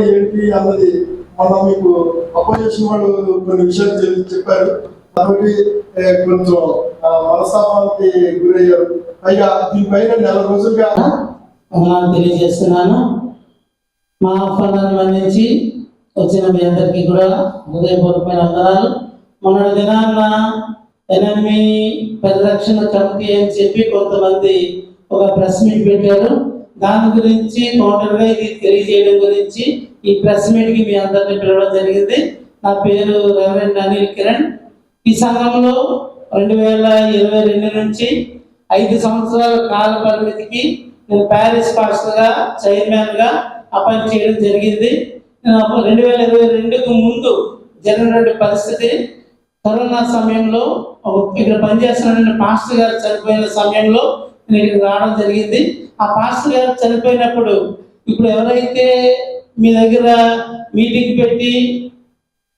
ఎవరు ఏంటి అన్నది మన మీకు అపోజిషన్ వాళ్ళు కొన్ని విషయాలు చెప్- చెప్పారు. కాబట్టి కొంచెం మనస్తాపానికి గురయ్యారు. పైగా దీనిపైన నెల రోజులుగా వందనాలు తెలియజేస్తున్నాను. మా ఆహ్వానాన్ని అందించి వచ్చిన మీ అందరికీ కూడా హృదయపూర్వకమైన వందనాలు. మొన్నటి దినాన్న ఎనమి పరిరక్షణ కమిటీ అని చెప్పి కొంతమంది ఒక ప్రెస్ మీట్ పెట్టారు. దాని గురించి టోటల్గా ఇది తెలియజేయడం గురించి ఈ ప్రెస్ మీట్కి మీ అందరిని పిలవడం జరిగింది. నా పేరు రెవరెండ్ అనిల్ కిరణ్. ఈ సంఘంలో రెండు వేల ఇరవై రెండు నుంచి ఐదు సంవత్సరాల కాల పరిమితికి నేను ప్యారిస్ పాస్టర్గా చైర్మన్గా అపాయింట్ చేయడం జరిగింది. రెండు వేల ఇరవై రెండుకు ముందు జరిగినటువంటి పరిస్థితి కరోనా సమయంలో ఇక్కడ పనిచేస్తున్న పాస్టర్ గారు చనిపోయిన సమయంలో నేను రావడం జరిగింది. ఆ పాస్టర్ గారు చనిపోయినప్పుడు ఇప్పుడు ఎవరైతే మీ దగ్గర మీటింగ్ పెట్టి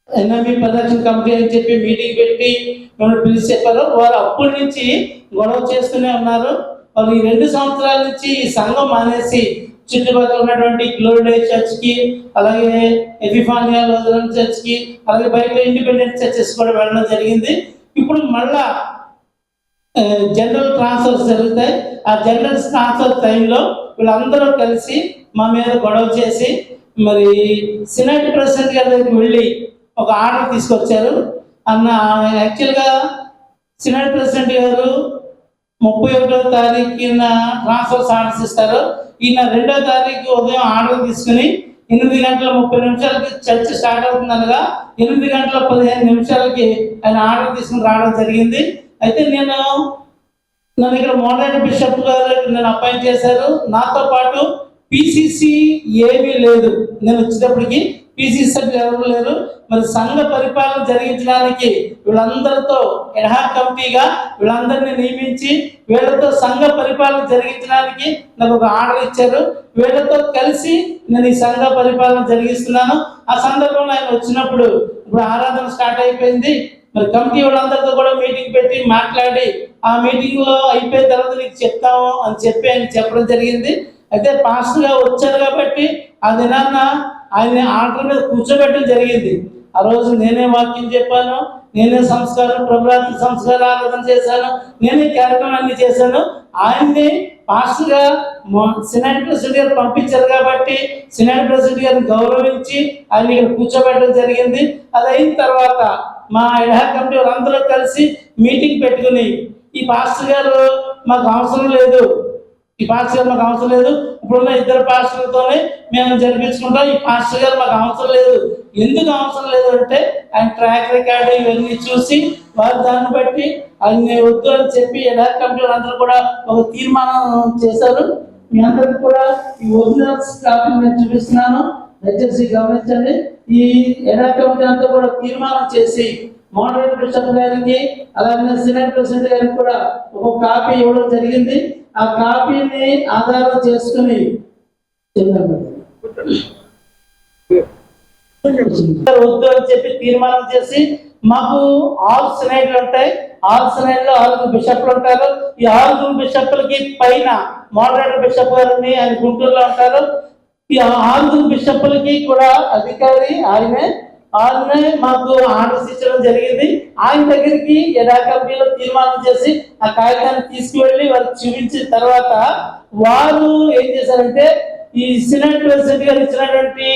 ఎన్ఎంఈ పరిరక్షణ కమిటీ అని చెప్పి మీటింగ్ పెట్టి మిమ్మల్ని పిలిచి చెప్పారు వారు అప్పటి నుంచి గొడవ చేస్తూనే ఉన్నారు. వాళ్ళు ఈ రెండు సంవత్సరాల నుంచి ఈ సంఘం మానేసి చుట్టుపక్కల ఉన్నటువంటి గ్లోరీ చర్చ్కి అలాగే ఎపిఫానియా చర్చ్కి అలాగే బయట ఇండిపెండెంట్ చర్చెస్ కూడా వెళ్ళడం జరిగింది. ఇప్పుడు మళ్ళా జనరల్ ట్రాన్స్ఫర్స్ జరుగుతాయి. ఆ జనరల్ ట్రాన్స్ఫర్ టైంలో వీళ్ళందరూ కలిసి మా మీద గొడవ చేసి మరి సినెట్ ప్రెసిడెంట్ గారి దగ్గరికి వెళ్ళి ఒక ఆర్డర్ తీసుకొచ్చారు. అన్న యాక్చువల్గా సినెట్ ప్రెసిడెంట్ గారు ముప్పై ఒకటో తారీఖున ట్రాన్స్ఫర్స్ ఆర్డర్స్ ఇస్తారు. ఈయన రెండో తారీఖు ఉదయం ఆర్డర్ తీసుకుని ఎనిమిది గంటల ముప్పై నిమిషాలకి చర్చ స్టార్ట్ అవుతుందనగా ఎనిమిది గంటల పదిహేను నిమిషాలకి ఆయన ఆర్డర్ తీసుకుని రావడం జరిగింది. అయితే నేను నన్ను ఇక్కడ మోడరేటర్ బిషప్ గారు నేను అపాయింట్ చేశారు. నాతో పాటు పిసిసి ఏమీ లేదు. నేను వచ్చేటప్పటికి పిసిసి సభ్యులు ఎవరు లేరు. మరి సంఘ పరిపాలన జరిగించడానికి వీళ్ళందరితో ఎడహా కమిటీగా వీళ్ళందరినీ నియమించి వీళ్ళతో సంఘ పరిపాలన జరిగించడానికి నాకు ఒక ఆర్డర్ ఇచ్చారు. వీళ్ళతో కలిసి నేను ఈ సంఘ పరిపాలన జరిగిస్తున్నాను. ఆ సందర్భంలో ఆయన వచ్చినప్పుడు ఇప్పుడు ఆరాధన స్టార్ట్ అయిపోయింది. మరి కమిటీ వాళ్ళందరితో కూడా మీటింగ్ పెట్టి మాట్లాడి ఆ మీటింగ్లో అయిపోయిన తర్వాత నీకు చెప్తాము అని చెప్పి ఆయన చెప్పడం జరిగింది. అయితే పాస్టర్గా వచ్చారు కాబట్టి ఆ దినాన్న ఆయన ఆర్డర్ మీద కూర్చోబెట్టడం జరిగింది. ఆ రోజు నేనే వాక్యం చెప్పాను నేనే సంస్కారం ప్రభుత్వ సంస్కారం ఆరాధన చేశాను నేనే కార్యక్రమాన్ని చేశాను. ఆయన్ని పాస్టర్గా సినాట్ ప్రెసిడెంట్ గారు పంపించారు కాబట్టి సినాట్ ప్రెసిడెంట్ గారిని గౌరవించి ఆయన ఇక్కడ కూర్చోబెట్టడం జరిగింది. అది అయిన తర్వాత మా ఎడహా కమిటీ వాళ్ళందరూ కలిసి మీటింగ్ పెట్టుకుని ఈ పాస్టర్ గారు మాకు అవసరం లేదు ఈ పాస్టర్ గారు మాకు అవసరం లేదు ఇప్పుడున్న ఇద్దరు పాస్టర్లతోనే మేము జరిపించుకుంటాం ఈ పాస్టర్ గారు మాకు అవసరం లేదు. ఎందుకు అవసరం లేదు అంటే ఆయన ట్రాక్ రికార్డు ఇవన్నీ చూసి వారు దాన్ని బట్టి ఆయన వద్దు అని చెప్పి ఎలా కమిటీ అందరూ కూడా ఒక తీర్మానం చేశారు. మీ అందరికి కూడా ఈ ఒరిజినల్స్ కాపీ నేను చూపిస్తున్నాను. దయచేసి గమనించండి ఈ ఎడా కమిటీ అంతా కూడా తీర్మానం చేసి మోడరేట్ బిషప్ గారికి అలాగే సినెట్ ప్రెసిడెంట్ గారికి కూడా ఒక కాపీ ఇవ్వడం జరిగింది. ఆ కాపీని ఆధారం చేసుకుని వద్దు అని చెప్పి తీర్మానం చేసి మాకు ఆరు సినైడ్లు ఉంటాయి. ఆరు సినైడ్లు ఆరుగురు బిషప్లు ఉంటారు. ఈ ఆరుగురు బిషప్లకి పైన మోడరేటర్ బిషప్ గారిని ఆయన గుంటూరులో ఉంటారు. ఈ ఆరుగురు బిషప్లకి కూడా అధికారి ఆయనే. ఆయనే మాకు ఆర్డర్స్ ఇచ్చడం జరిగింది. ఆయన దగ్గరికి ఎడా కమిటీలో తీర్మానం చేసి ఆ కాగితాన్ని తీసుకువెళ్ళి వారికి చూపించిన తర్వాత వారు ఏం చేశారంటే ఈ సినెట్ ప్రెసిడెంట్ గారు ఇచ్చినటువంటి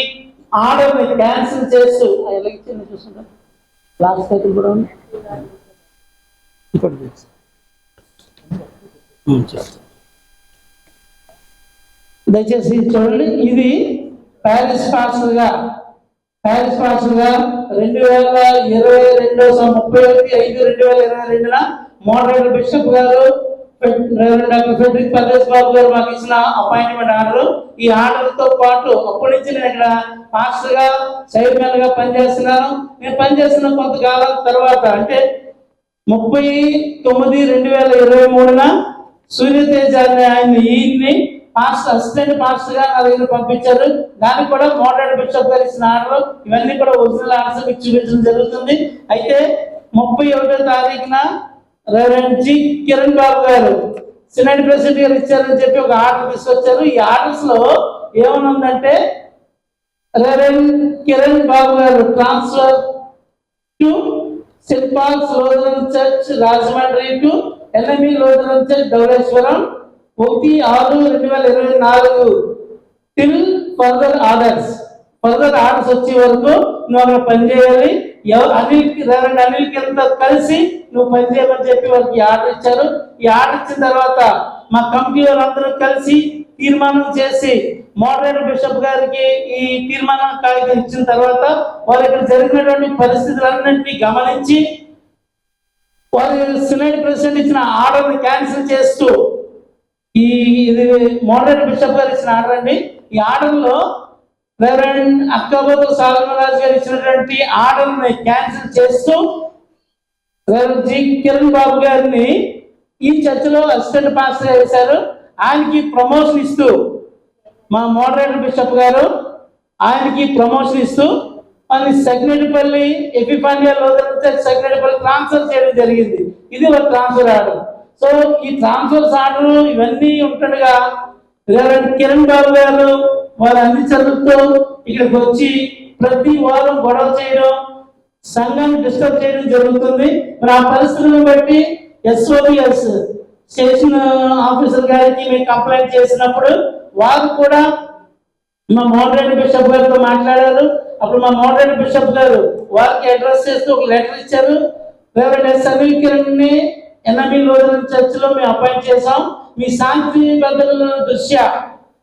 ఆర్డర్ని క్యాన్సిల్ చేస్తూ ఆ ఎలక్షన్ లాస్ట్ సైకిల్ కూడా ఉంది. చేస్తా. దయచేసి చూడండి. ఇది ప్యారిస్ పాస్టర్ ప్యారిస్ పాస్టర్ రెండు వేల ఇరవై రెండో ముప్పై ఒకటి ఐదు రెండు వేల ఇరవై రెండున moderator bishop garu fed- reverend doctor Frederick Babu garu మాకు ఇచ్చిన అపాయింట్మెంట్ ఆర్డర్. ఈ ఆర్డర్తో పాటు అప్పటి నుంచి నేను ఇక్కడ పాస్టర్ చైర్మన్గా పనిచేస్తున్నాను. నేను పనిచేస్తున్న కొంతకాలం తర్వాత అంటే ముప్పై తొమ్మిది రెండు వేల ఇరవై మూడున సూర్యతేజ అనే ఆయన ఈయన్ని పాస్టర్ అసిస్టెంట్ పాస్టర్గా నా దగ్గర పంపించారు. దానికి కూడా మోడరేట్ బిషప్ గారు ఇచ్చిన ఆర్డర్ ఇవన్నీ కూడా ఒరిజినల్ ఆర్డర్స్ మీకు చూపించడం జరుగుతుంది. అయితే ముప్పై ఒకటో తారీఖున రెవరెండ్ జి. కిరణ్ బాబు గారు సినెట్ ప్రెసిడెంట్ గారు ఇచ్చారని చెప్పి ఒక ఆర్డర్ తీసుకొచ్చారు. ఈ ఆర్డర్స్లో ఏమనుందంటే reverend Kiran Babu garu transfer to saint Rosen church Rajahmundry to NME Lutheran church Dowleswaram ఒకటి ఆరు రెండు వేల ఇరవై నాలుగు. Till further orders further orders వచ్చే వరకు నువ్వు అక్కడ పనిచేయాలి ఎవ- అనిల్ రెవరెండ్ అనిల్ కింద కలిసి నువ్వు పనిచేయమని చెప్పి వాళ్ళకి ఆర్డర్ ఇచ్చారు. ఈ ఆర్డర్ ఇచ్చిన తర్వాత మా కమిటీ వాళ్ళందరూ కలిసి తీర్మానం చేసి మోడరేటర్ బిషప్ గారికి ఈ తీర్మానం కాగితం ఇచ్చిన తర్వాత వారు ఇక్కడ జరిగినటువంటి పరిస్థితులన్నింటినీ గమనించి వారు సినైడ్ ప్రెసిడెంట్ ఇచ్చిన ఆర్డర్ని క్యాన్సిల్ చేస్తూ ఈ ఇది మోడరేటర్ బిషప్ గారు ఇచ్చిన ఆర్డర్ అండి. ఈ ఆర్డర్లో రెవరెండ్ అక్కాబోతు సాలమరాజు గారు ఇచ్చినటువంటి ఆర్డర్ని క్యాన్సిల్ చేస్తూ రెవరెండ్ జి. కిరణ్ బాబు గారిని ఈ చర్చలో అసిస్టెంట్ పాస్టర్ చేశారు. ఆయనకి ప్రమోషన్ ఇస్తూ మా మోడరేటర్ బిషప్ గారు ఆయనకి ప్రమోషన్ ఇస్తూ అని సెగ్నెటిపల్లి ఎపిపాండియాలో సెగ్నెటిపల్లి ట్రాన్స్ఫర్ చేయడం జరిగింది. ఇది ఒక ట్రాన్స్ఫర్ ఆర్డర్ సో ఈ ట్రాన్స్ఫర్ ఆర్డర్ ఇవన్నీ ఉంటుండగా. కిరణ్ బాబు గారు వారు అన్ని చదువుతూ ఇక్కడికి వచ్చి ప్రతి వారం గొడవ చేయడం సంఘాన్ని డిస్టర్బ్ చేయడం జరుగుతుంది. మరి ఆ పరిస్థితులను బట్టి ఎస్ఓబిఎస్ స్టేషన్ ఆఫీసర్ గారికి మేము కంప్లైంట్ చేసినప్పుడు వారు కూడా మా మోడరేట్ బిషప్ గారితో మాట్లాడారు. అప్పుడు మా మోడరేట్ బిషప్ గారు వారికి అడ్రస్ చేస్తూ ఒక లెటర్ ఇచ్చారు. రెవరెండ్ ఎస్ని ఎన్ఎంఈ లోదన్ చర్చ్లో మేము అపాయింట్ చేసాం మీ శాంతి భద్రతల దృష్ట్యా?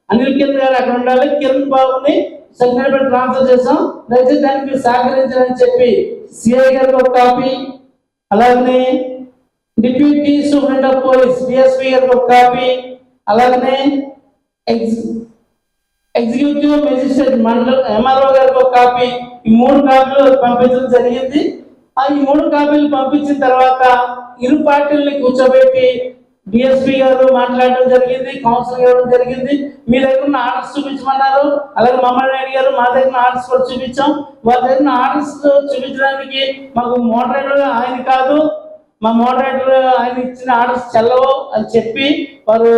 అనిల్ కిరణ్ గారు అక్కడ ఉండాలి. కిరణ్ బాబుని సెక్రటరీ ట్రాన్స్ఫర్ చేసాం దయచేసి దానికి మీరు సహకరించాలని చెప్పి సిఐ గారికి ఒక కాపీ అలాగనే deputy superintendent of police DSP గారికి ఒక కాపీ అలాగనే ఎగ్జిక్యూటివ్ మెజిస్ట్రేట్ మండల ఎంఆర్ఓ గారికి ఒక కాపీ. ఈ మూడు కాపీలు పంపించడం జరిగింది. ఆ ఈ మూడు కాపీలు పంపించిన తర్వాత ఇరు పార్టీలని కూర్చోబెట్టి డిఎస్పీ గారు మాట్లాడడం జరిగింది కౌన్సిల్ గారు జరిగింది. మీ దగ్గర ఉన్న ఆర్డర్స్ చూపించమన్నారు అలాగే మమ్మల్ని అడిగారు మా దగ్గర ఆర్డర్స్ కూడా చూపించాం. వాళ్ళ దగ్గర ఆర్డర్స్ చూపించడానికి మాకు మోడరేటర్ ఆయన కాదు మా మోడరేటర్ ఆయన ఇచ్చిన ఆర్డర్స్ చెల్లవు అని చెప్పి వారు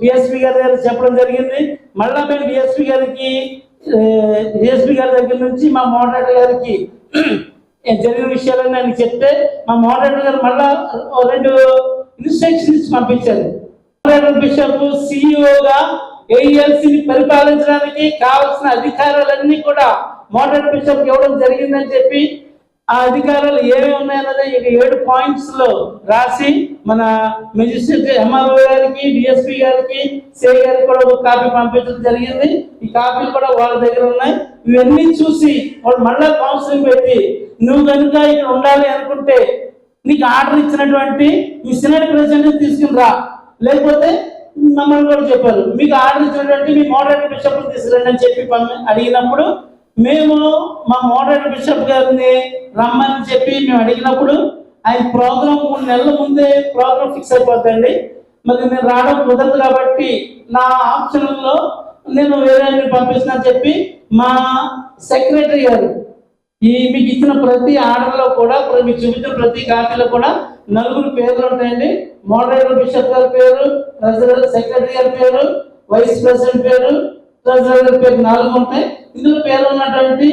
డిఎస్పీ గారి దగ్గర చెప్పడం జరిగింది. మళ్ళా మేము డిఎస్పీ గారికి డిఎస్పీ గారి దగ్గర నుంచి మా మోడరేటర్ గారికి జరిగిన విషయాలన్నీ ఆయన చెప్తే మా మోడరేటర్ గారు మళ్ళా రెండు ఇన్స్ట్రక్షన్స్ పంపించారు. మోడరేటర్ బిషప్ సిఇఓగా ఏఎల్సిని పరిపాలించడానికి కావాల్సిన అధికారాలన్నీ కూడా మోడరేటర్ బిషప్ ఇవ్వడం జరిగిందని చెప్పి ఆ అధికారాలు ఏమేమి ఉన్నాయన్నది ఇక ఏడు పాయింట్స్లో రాసి మన మెజిస్ట్రేట్ ఎంఆర్ఓ గారికి డిఎస్పి గారికి సే గారికి కూడా ఒక కాపీ పంపించడం జరిగింది. ఈ కాపీలు కూడా వాళ్ళ దగ్గర ఉన్నాయి. ఇవన్నీ చూసి వాళ్ళు మళ్ళా కౌన్సిలింగ్ పెట్టి నువ్వు కనుక ఇక్కడ ఉండాలి అనుకుంటే నీకు ఆర్డర్ ఇచ్చినటువంటి మీ సినెట్ ప్రెసిడెంట్ తీసుకుని రా. లేకపోతే మమ్మల్ని కూడా చెప్పారు. మీకు ఆర్డర్ ఇచ్చినటువంటి మీ మోడరేటర్ బిషప్ తీసుకురండి అని చెప్పి పంపి- అడిగినప్పుడు మేము మా మోడరేటర్ బిషప్ గారిని రమ్మని చెప్పి మేము అడిగినప్పుడు ఆయన ప్రోగ్రామ్ మూడు నెలల ముందే ప్రోగ్రామ్ ఫిక్స్ అయిపోతుంది మరి నేను రావడం కుదరదు కాబట్టి నా ఆప్షన్లో నేను వేరే పంపిస్తున్నా చెప్పి మా సెక్రటరీ గారు ఈ మీకు ఇచ్చిన ప్రతి ఆర్డర్లో కూడా ఇప్పుడు మీకు చూపించిన ప్రతి కాపీలో కూడా నలుగురు పేర్లు ఉంటాయండి. మోడరేటర్ బిషప్ గారి పేరు ట్రెజరర్ సెక్రటరీ గారి పేరు వైస్ ప్రెసిడెంట్ పేరు ట్రెజరర్ గారి పేరు నాలుగు ఉంటాయి. ఇందులో పేరు ఉన్నటువంటి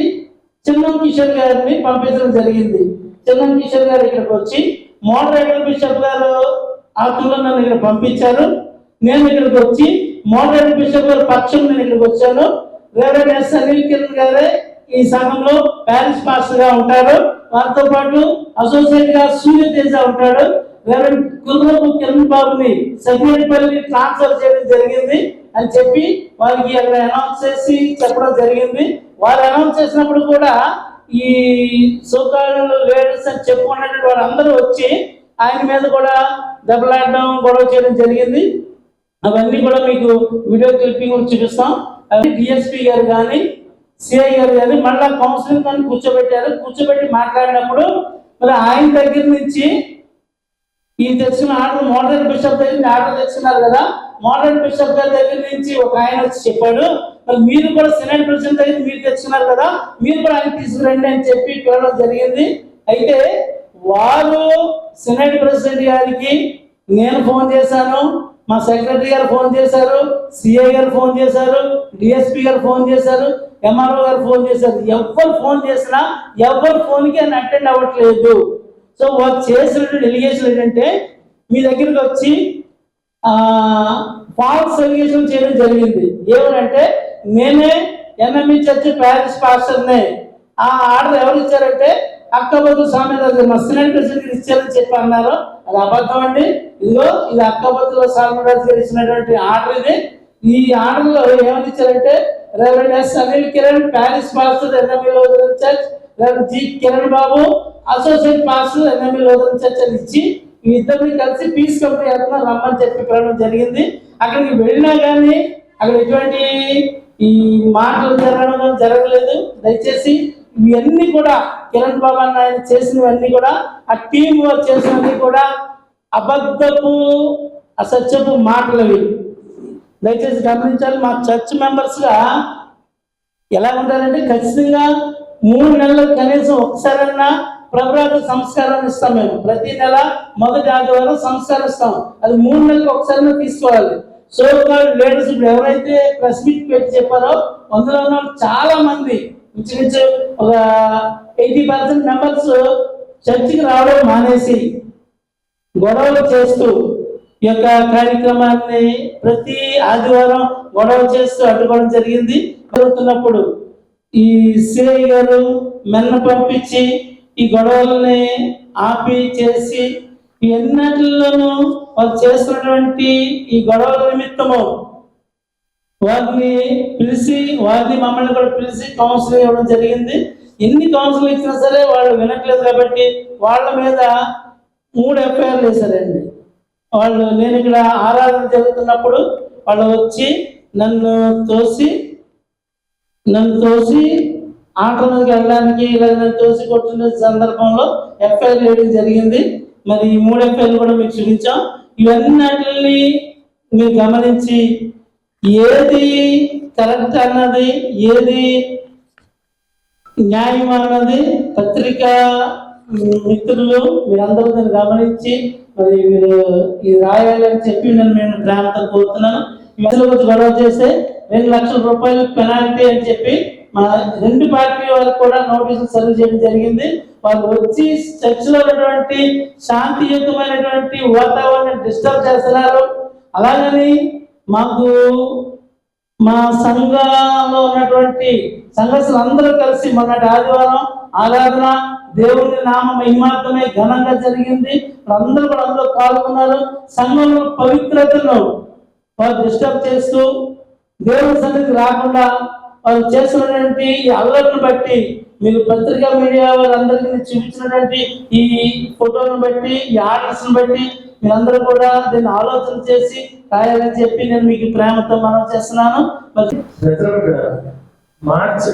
చిన్నం కిషోర్ గారిని పంపించడం జరిగింది. చిన్నం కిషోర్ గారు ఇక్కడికి వచ్చి మోడరేటర్ బిషప్ గారు ఆత్మలో నన్ను ఇక్కడ పంపించారు. నేను ఇక్కడికి వచ్చి మోడరేటర్ బిషప్ గారి పక్షం నేను ఇక్కడికి వచ్చాను. వేరే ఎస్ అనిల్ కిరణ్ గారే ఈ సంఘంలో ప్యారిస్ మాస్టర్గా ఉంటారు వారితో పాటు అసోసియేట్గా సూర్యతేజ ఉంటాడు. రెవరెండ్ కుర్రపు కిరణ్ బాబుని సగ్నేటిపల్లి ట్రాన్స్ఫర్ చేయడం జరిగింది అని చెప్పి వారికి అక్కడ అనౌన్స్ చేసి చెప్పడం జరిగింది. వారు అనౌన్స్ చేసినప్పుడు కూడా ఈ సోకాలు లేడీస్ అని చెప్పుకున్నటువంటి వారందరూ వచ్చి ఆయన మీద కూడా దెబ్బలాడడం గొడవ చేయడం జరిగింది. అవన్నీ కూడా మీకు వీడియో క్లిప్పింగ్ చూపిస్తాం. అవి డిఎస్పీ గారు కానీ సిఐ గారు కానీ మళ్ళా కౌన్సిలింగ్ అని కూర్చోబెట్టారు. కూర్చోబెట్టి మాట్లాడినప్పుడు మరి ఆయన దగ్గర నుంచి ఈ తెచ్చిన ఆర్డర్ మోడర్న్ బిషప్ దగ్గర నుంచి ఆర్డర్ తెచ్చినారు కదా. మోడ్రన్ బిషప్ గారి దగ్గర నుంచి ఒక ఆయన వచ్చి చెప్పాడు. మరి మీరు కూడా సెనెట్ ప్రెసిడెంట్ దగ్గర మీరు తెచ్చుకున్నారు కదా. మీరు కూడా ఆయన తీసుకురండి అని చెప్పి పిలవడం జరిగింది. అయితే వారు సెనెట్ ప్రెసిడెంట్ గారికి నేను ఫోన్ చేశాను మా సెక్రటరీ గారు ఫోన్ చేశారు సిఐ గారు ఫోన్ చేశారు డిఎస్పీ గారు ఫోన్ చేశారు. ఎంఆర్ఓ గారు ఫోన్ చేశారు. ఎవరు ఫోన్ చేసినా ఎవరు ఫోన్కి ఆయన అటెండ్ అవ్వట్లేదు. సో వాళ్ళు చేసిన డెలిగేషన్ ఏంటంటే మీ దగ్గరికి వచ్చి ఫాల్స్ ఎలిగేషన్ చేయడం జరిగింది. ఏమనంటే నేనే ఎంఎంఈ చర్చి ప్యారిస్ పాస్టర్నే ఆ ఆర్డర్ ఎవరు ఇచ్చారంటే అక్కబద్దు స్వామి గారు. మా ప్రెసిడెంట్ ఇచ్చారని చెప్పి అన్నారు. అది అబద్ధం అండి. ఇదిగో ఇది అక్కబోతుల స్వామి గారు ఇచ్చినటువంటి ఆర్డర్ ఇది. ఈ ఆర్డర్ ఏమని ఇచ్చారంటే reverend S Anil Kiran parish pastor NME Lutheran church reverend G Kiran Babu associate pastor NME Lutheran church అని ఇచ్చి ఈ ఇద్దరిని కలిసి పీస్ కంపెనీ వెళ్తున్నా రమ్మని చెప్పి పిలవడం జరిగింది. అక్కడికి వెళ్ళినా కానీ అక్కడ ఎటువంటి ఈ మాటలు జరగడం జరగలేదు. దయచేసి ఇవన్నీ కూడా కిరణ్ బాబు అన్న ఆయన చేసినవన్నీ కూడా ఆ టీం వర్క్ చేసినవన్నీ కూడా అబద్ధపు అసత్యపు మాటలు దయచేసి గమనించాలి మా చర్చ్ మెంబర్స్గా ఎలా ఉంటారంటే ఖచ్చితంగా మూడు నెలలకు కనీసం ఒకసారన్నా ప్రభురాత్రి సంస్కారం ఇస్తాం మేము. ప్రతి నెల మొదటి ఆదివారం సంస్కారం ఇస్తాం. అది మూడు నెలలకు ఒకసారి తీసుకోవాలి. సో లేడీస్ ఇప్పుడు ఎవరైతే ప్రెస్ మీట్ పెట్టి చెప్పారో అందులో ఉన్న చాలా మంది ఇంచుమించు ఒక ఎయిటీ పర్సెంట్ మెంబర్స్ చర్చికి రావడం మానేసి గొడవలు చేస్తూ యొక్క కార్యక్రమాన్ని ప్రతి ఆదివారం గొడవ చేస్తూ అడ్డుకోవడం జరిగింది. జరుగుతున్నప్పుడు ఈ సిఐ గారు మెన్న పంపించి ఈ గొడవల్ని ఆపి చేసి ఈ వాళ్ళు చేస్తున్నటువంటి ఈ గొడవల నిమిత్తము వారిని పిలిచి వారిని మమ్మల్ని కూడా పిలిచి కౌన్సిలింగ్ ఇవ్వడం జరిగింది. ఎన్ని కౌన్సిలింగ్ ఇచ్చినా సరే వాళ్ళు వినట్లేదు కాబట్టి వాళ్ళ మీద మూడు ఎఫ్ఐఆర్లు వేశారండి. వాళ్ళు నేను ఇక్కడ ఆరాధన జరుగుతున్నప్పుడు వాళ్ళు వచ్చి నన్ను తోసి నన్ను తోసి ఆటోకి వెళ్ళడానికి ఇలా నన్ను తోసి కొట్టిన సందర్భంలో ఎఫ్ఐఆర్ వేయడం జరిగింది. మరి ఈ మూడు ఎఫ్ఐఆర్లు కూడా మీకు చూపించాం. ఇవన్నీ మీరు గమనించి ఏది కరెక్ట్ అన్నది ఏది న్యాయం అన్నది పత్రికా మిత్రులు మీరందరూ దాన్ని గమనించి మరి మీరు ఇది రాయాలని చెప్పి నేను మేము ప్రేమతో కోరుతున్నాను. ఇవన్నీ గొడవ చేస్తే రెండు లక్షల రూపాయలు పెనాల్టీ అని చెప్పి మన రెండు పార్టీ వాళ్ళకి కూడా నోటీసులు సర్వ్ చేయడం జరిగింది. వాళ్ళు వచ్చి చర్చిలో ఉన్నటువంటి శాంతియుతమైనటువంటి వాతావరణం డిస్టర్బ్ చేస్తున్నారు. అలాగని మాకు మా సంఘంలో ఉన్నటువంటి సంఘర్షణ అందరూ కలిసి మొన్నటి ఆదివారం ఆరాధన దేవుని నామ మహిమార్థమై ఘనంగా జరిగింది. అందరూ కూడా అందులో పాల్గొన్నారు. సంఘంలో పవిత్రతను వారు డిస్టర్బ్ చేస్తూ దేవుని సన్నిధికి రాకుండా వాళ్ళు చేస్తున్నటువంటి ఈ అల్లర్లను బట్టి మీరు పత్రికా మీడియా వాళ్ళందరికీ చూపించినటువంటి ఈ ఫోటోలను బట్టి ఈ ఆర్డర్స్ని బట్టి మీరందరూ కూడా దీన్ని ఆలోచన చేసి రాయాలని చెప్పి నేను మీకు ప్రేమతో మనం చేస్తున్నాను. March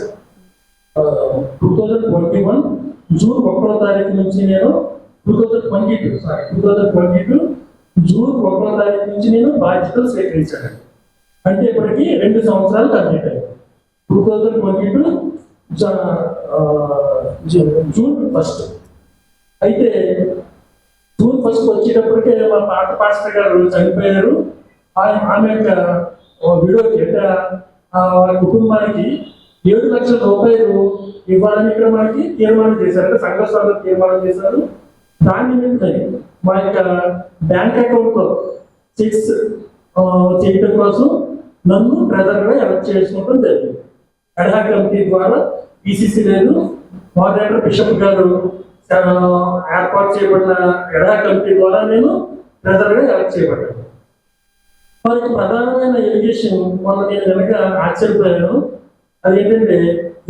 two thousand twenty one June ఒకటో తారీఖు నుంచి నేను two thousand twenty two sorry two thousand twenty two June ఒకటో తారీఖు నుంచి నేను బాధ్యతలు స్వీకరించాను అంటే ఇప్పటికి రెండు సంవత్సరాలు కంప్లీట్ అయ్యాయి. Two thousand twenty two June first. అయితే జూన్ ఫస్ట్ వచ్చేటప్పటికే మా పాత పాస్టర్ గారు చనిపోయారు. ఆమె యొక్క విడోకి అంటే ఆ వాళ్ళ కుటుంబానికి ఏడు లక్షల రూపాయలు ఇవ్వాలని ఇక్కడ మనకి తీర్మానం చేశారు. అంటే సంఘ తీర్మానం చేశారు. దాని నిమిత్తమై మా యొక్క బ్యాంక్ అకౌంట్లో చెక్స్ చేయడం కోసం నన్ను ట్రెజర్గా ఎలక్ట్ చేసుకోవడం జరిగింది. అడ్హా కమిటీ ద్వారా ఈసీసీ లేదు మోడరేటర్ బిషప్ గారు ఏర్పాటు చేయబడిన ఎడా కమిటీ ద్వారా నేను ట్రెజర్గా ఎలక్ట్ చేయబడ్డాను. మనకి ప్రధానమైన ఎలిగేషన్ మొన్న నేను కనుక ఆశ్చర్యపోయాను. అదేంటంటే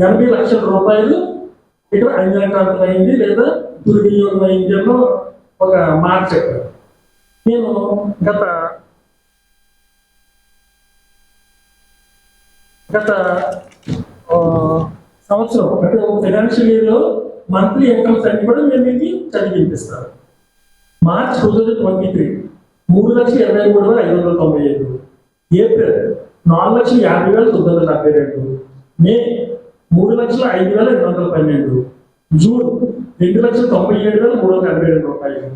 ఎనభై లక్షల రూపాయలు ఇక్కడ అన్యాక్రాంతం అయింది లేదా దుర్వినియోగం అయింది అన్న ఒక మాట చెప్పారు. నేను గత గత సంవత్సరం అంటే ఒక ఫైనాన్షియల్ ఇయర్లో మంత్లీ ఇన్కమ్స్ అన్ని కూడా మేము మీకు చదివి వినిపిస్తాను March two thousand twenty three మూడు లక్షల ఇరవై మూడు వేల ఐదు వందల తొంభై ఐదు. ఏప్రిల్ నాలుగు లక్షల యాభై వేల తొమ్మిది వందల డెబ్బై రెండు. మే మూడు లక్షల ఐదు వేల రెండు వందల పన్నెండు. జూన్ రెండు లక్షల తొంభై ఏడు వేల మూడు వందల ఎనభై రెండు రూపాయలు.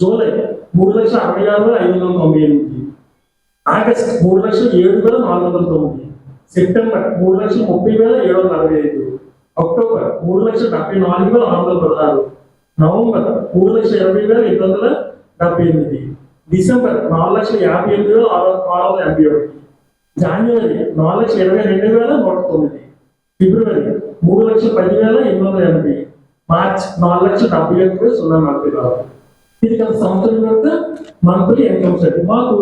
జూలై మూడు లక్షల అరవై ఆరు వేల ఐదు వందల తొంభై ఎనిమిది. ఆగస్ట్ మూడు లక్షల ఏడు వేల నాలుగు వందల తొమ్మిది. సెప్టెంబర్ మూడు లక్షల ముప్పై వేల ఏడు వందల అరవై ఐదు. అక్టోబర్ మూడు లక్షల డెబ్బై నాలుగు వేల ఆరు వందల పదహారు. నవంబర్ మూడు లక్షల ఇరవై వేల ఎనిమిది వందల డెబ్బై ఎనిమిది. డిసెంబర్ నాలుగు లక్షల యాభై ఎనిమిది వేల ఆరు ఆరు వందల ఎనభై ఒకటి. జనవరి నాలుగు లక్షల ఇరవై రెండు వేల నూట తొమ్మిది. ఫిబ్రవరి మూడు లక్షల పది వేల ఎనిమిది వందల ఎనభై. మార్చ్ నాలుగు లక్షల డెబ్బై ఏడు వేల సున్నా నలభై నాలుగు. ఇది గత సంవత్సరం యొక్క మంత్లీ ఇన్కమ్ సెట్ మాకు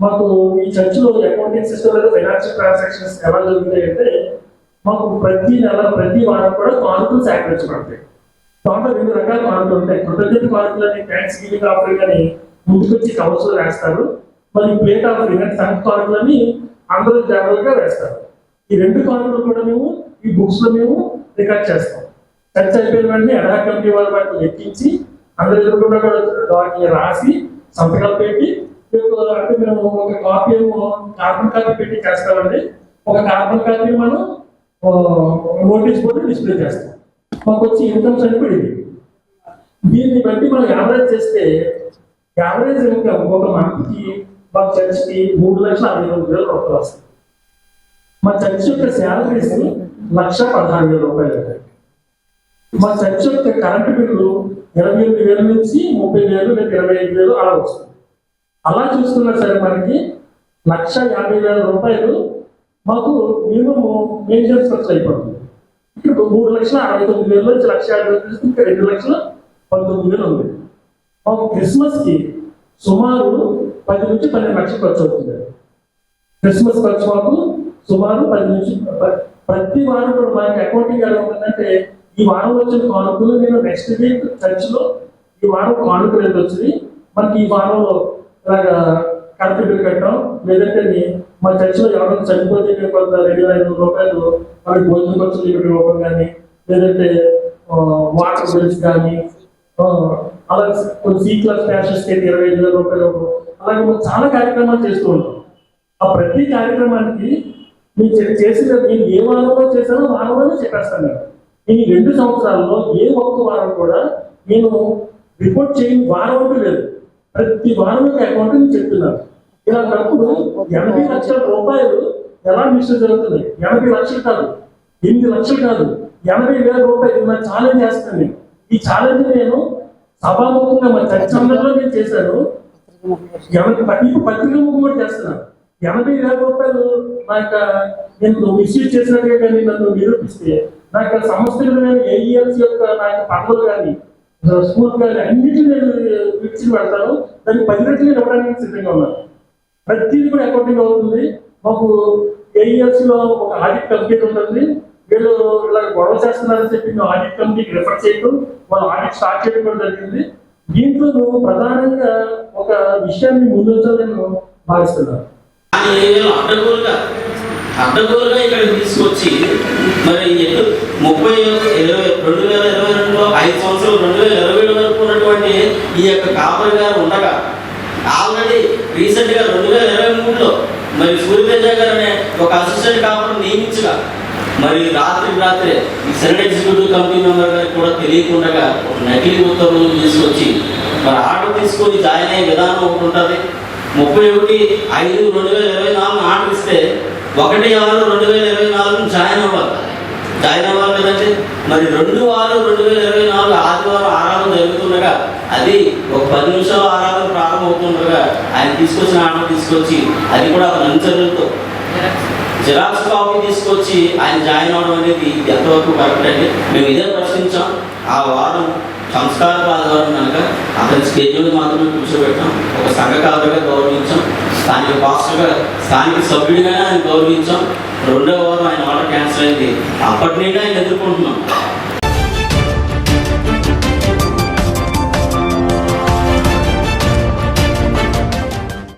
మాకు ఈ చర్చిలో అకౌంటింగ్ సిస్టమ్ లేదా ఫైనాన్షియల్ ట్రాన్సాక్షన్స్ ఎలా జరుగుతాయి అంటే మాకు ప్రతి నెల ప్రతి వారం కూడా కానుకలు సేకరించబడతాయి దాంట్లో రెండు రకాల కానుకలు ఉంటాయి. కృతజ్ఞత కానుకలు అని ట్యాక్స్ గివింగ్ ఆఫరింగ్ అని ముందుకొచ్చి కవర్స్లో వేస్తారు. మరి ప్లేట్ ఆఫరింగ్ అంటే సంత కానుకలని అందరూ జాగ్రత్తగా వేస్తారు. ఈ రెండు కాలంలో కూడా మేము ఈ బుక్స్లో మేము రికార్డ్ చేస్తాం. చర్చ అయిపోయిన వెంటనే ఎడా కమిటీ వారి వాటిని లెక్కించి అందరి ఎదురుకుండా కూడా వాటిని రాసి సంతకాలు పెట్టి అంటే మేము ఒక కాపీ ఏమో కార్బన్ కాపీ పెట్టి చేస్తామండి. ఒక కార్బన్ కాపీ మనం నోటీస్ బోర్డు డిస్ప్లే చేస్తాం. మాకు వచ్చి ఇన్కమ్స్ అని దీన్ని బట్టి మనం యావరేజ్ చేస్తే యావరేజ్ ఇన్కమ్ ఒక మంత్కి మా చర్చ్కి మూడు లక్షల అరవై ఎనిమిది వేల రూపాయలు వస్తాయి. మా చర్చ్ యొక్క శాలరీస్ లక్ష పదహారు వేల రూపాయలు ఉంటాయి. మా చర్చ్ యొక్క కరెంటు బిల్లు ఇరవై ఎనిమిది వేల నుంచి ముప్పై వేలు లేదా ఇరవై ఐదు వేలు అలా వస్తుంది. అలా చూసుకున్నా సరే మనకి లక్ష యాభై వేల రూపాయలు మాకు మినిమం మెయింటెనెన్స్ ఖర్చు అయిపోతుంది. ఇప్పుడు మూడు లక్షల అరవై తొమ్మిది వేల నుంచి లక్ష యాభై వేలు తీసుకుంటే ఇంకా రెండు లక్షల పంతొమ్మిది వేలు ఉంది. మాకు క్రిస్మస్కి సుమారు పది నుంచి పన్నెండు లక్షలు ఖర్చు అవుతుంది. క్రిస్మస్ ఖర్చు మాకు సుమారు పది నుంచి ప్రతి వారం కూడా మనకి అకౌంటింగ్ ఎలా ఉంటుందంటే ఈ వారం వచ్చిన కానుకలు నేను నెక్స్ట్ వీక్ చర్చ్లో ఈ వారం కానుకలు ఎంత వచ్చింది మనకి ఈ వారంలో ఇలాగా కరెంట్ బిల్ కట్టాం లేదంటే మా చర్చిలో ఎవరైనా చనిపోతే మేము కొంత రెండు వేల ఐదు వందల రూపాయలు మనకి భోజనం ఖర్చులు ఇవ్వడం కానీ లేదంటే వాటర్ బిల్స్ కానీ అలాగే కొన్ని సి క్లాస్ ప్యాషన్స్ అయితే ఇరవై ఐదు వేల రూపాయలు అలాగే మనం చాలా కార్యక్రమాలు చేస్తూ ఉంటాం. ఆ ప్రతి కార్యక్రమానికి మీరు చే- చేసిన నేను ఏ వారంలో చేశానో వారంలోనే చెప్పేస్తాను నేను. నేను ఈ రెండు సంవత్సరాల్లో ఏ ఒక్క వారం కూడా నేను రిపోర్ట్ చేయని వారం అంటూ లేదు. ప్రతి వారం యొక్క అకౌంట్ నేను చెప్తున్నాను. ఇలాంటప్పుడు ఎనభై లక్షల రూపాయలు ఎలా మిస్టర్ జరుగుతున్నాయి? ఎనభై లక్షలు కాదు ఎనిమిది లక్షలు కాదు ఎనభై వేల రూపాయలు నా ఛాలెంజ్ చేస్తాను నేను. ఈ ఛాలెంజ్ నేను సభాముఖంగా మన చర్చ నేను చేశాను ఎనభై పత్రిక పత్రిక ముఖం కూడా చేస్తున్నాను ఎనభై వేల రూపాయలు నా యొక్క నేను ఇష్యూ చేసినట్టుగా కానీ నన్ను నిరూపిస్తే నా యొక్క సంస్థలు నేను ఏఈఎల్స్ యొక్క నా యొక్క పనులు కానీ స్కూల్ కానీ అన్నిటిని నేను విడిచి పెడతాను. దాన్ని పది రెట్లు నేను ఇవ్వడానికి సిద్ధంగా ఉన్నాను. ప్రతిదీ కూడా అకౌంటింగ్ అవుతుంది. మాకు ఏఈఎల్స్లో ఒక ఆడిట్ కంప్లీట్ ఉంటుంది. వీళ్ళు ఇలా గొడవ చేస్తున్నారని చెప్పి మేము ఆడిట్ కమిటీకి రిఫర్ చేయడం వాళ్ళు ఆడిట్ స్టార్ట్ చేయడం కూడా జరిగింది. దీంట్లో నువ్వు ప్రధానంగా ఒక విషయాన్ని ముందుంచాలని నేను భావిస్తున్నాను అడ్డగోలుగా అడ్డగోలుగా ఇక్కడ తీసుకొచ్చి మరి ఎటు ముప్పై ఇరవై రెండు వేల ఇరవై రెండులో ఐదు సంవత్సరాలు రెండు వేల ఇరవై ఏడు వరకు ఉన్నటువంటి ఈ యొక్క కాపరి గారు ఉండగా ఆల్రెడీ రీసెంట్గా రెండు వేల ఇరవై మూడులో మరి సూర్యతేజ గారు అనే ఒక అసిస్టెంట్ కాపర్ నియమించగా మరి రాత్రి రాత్రే ఈ సెనెట్ ఎగ్జిక్యూటివ్ కమిటీ మెంబర్ గారికి కూడా తెలియకుండా ఒక నకిలీ ఉత్తర్వులు తీసుకొచ్చి మరి ఆర్డర్ తీసుకొని జాయిన్ అయ్యే విధానం ఒకటి ఉంటుంది. ముప్పై ఒకటి ఐదు రెండు వేల ఇరవై నాలుగు ఆర్డర్ ఇస్తే ఒకటి ఆరు రెండు వేల ఇరవై నాలుగు జాయిన్ అవ్వాలి. జాయిన్ అవ్వాలి కదంటే మరి రెండు ఆరు రెండు వేల ఇరవై నాలుగు ఆదివారం ఆరాధన జరుగుతుండగా అది ఒక పది నిమిషాలు ఆరాధన ప్రారంభమవుతుండగా ఆయన తీసుకొచ్చిన ఆర్డర్ తీసుకొచ్చి అది కూడా ఒక లంచర్లతో జిరాక్స్ కాపీ తీసుకొచ్చి ఆయన జాయిన్ అవడం అనేది ఎంతవరకు కరెక్ట్ అండి? మేము ఇదే ప్రశ్నించాం. ఆ వారం సంస్కార ఆదివారం కనుక అతని స్కెడ్యూల్ మాత్రమే కూర్చోబెట్టాం. ఒక సంఘకారుగా గౌరవించాం. స్థానిక పాస్టర్గా స్థానిక సభ్యుడిగానే ఆయన గౌరవించాం. రెండో వారం ఆయన ఆర్డర్ క్యాన్సిల్ అయింది. అప్పటి నుండి ఆయన ఎదుర్కొంటున్నాం.